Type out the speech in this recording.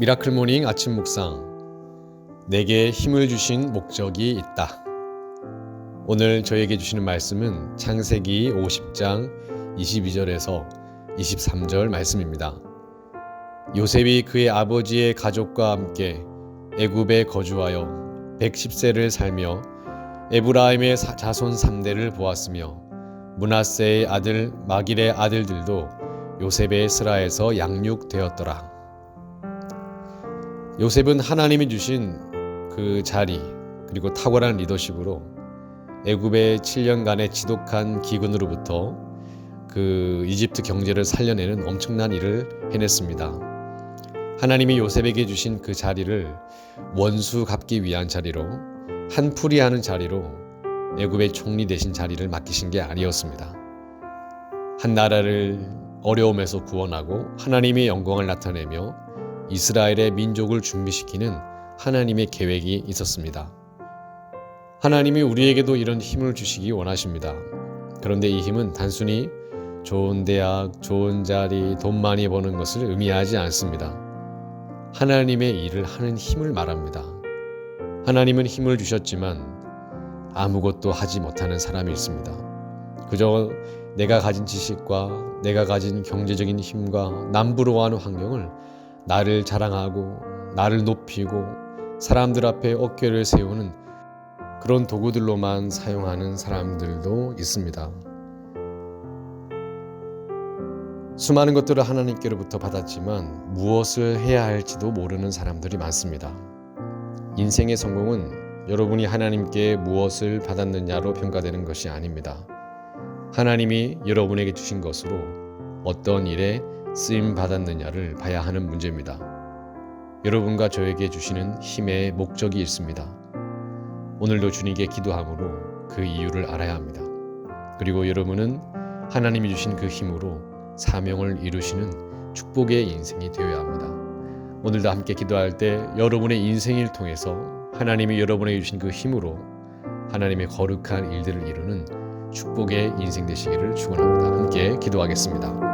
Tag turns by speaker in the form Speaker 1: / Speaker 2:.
Speaker 1: 미라클 모닝 아침 묵상 내게 힘을 주신 목적이 있다. 오늘 저에게 주시는 말씀은 창세기 50장 22절에서 23절 말씀입니다. 요셉이 그의 아버지의 가족과 함께 애굽에 거주하여 110세를 살며 에브라임의 사- 자손 3대를 보았으며 문하세의 아들 마길의 아들들도 요셉의 스라에서 양육되었더라. 요셉은 하나님이 주신 그 자리 그리고 탁월한 리더십으로 애굽의 7년간의 지독한 기근으로부터 그 이집트 경제를 살려내는 엄청난 일을 해냈습니다. 하나님이 요셉에게 주신 그 자리를 원수 갚기 위한 자리로 한풀이 하는 자리로 애굽의 총리 되신 자리를 맡기신 게 아니었습니다. 한 나라를 어려움에서 구원하고 하나님의 영광을 나타내며 이스라엘의 민족을 준비시키는 하나님의 계획이 있었습니다. 하나님이 우리에게도 이런 힘을 주시기 원하십니다. 그런데 이 힘은 단순히 좋은 대학, 좋은 자리, 돈 많이 버는 것을 의미하지 않습니다. 하나님의 일을 하는 힘을 말합니다. 하나님은 힘을 주셨지만 아무것도 하지 못하는 사람이 있습니다. 그저 내가 가진 지식과 내가 가진 경제적인 힘과 남부러워하는 환경을 나를 자랑하고 나를 높이고 사람들 앞에 어깨를 세우는 그런 도구들로만 사용하는 사람들도 있습니다. 수많은 것들을 하나님께로부터 받았지만 무엇을 해야 할지도 모르는 사람들이 많습니다. 인생의 성공은 여러분이 하나님께 무엇을 받았느냐로 평가되는 것이 아닙니다. 하나님이 여러분에게 주신 것으로 어떤 일에 쓰임 받았느냐를 봐야 하는 문제입니다. 여러분과 저에게 주시는 힘의 목적이 있습니다. 오늘도 주님께 기도함으로 그 이유를 알아야 합니다. 그리고 여러분은 하나님이 주신 그 힘으로 사명을 이루시는 축복의 인생이 되어야 합니다. 오늘도 함께 기도할 때 여러분의 인생을 통해서 하나님이 여러분에게 주신 그 힘으로 하나님의 거룩한 일들을 이루는 축복의 인생 되시기를 축원합니다. 함께 기도하겠습니다.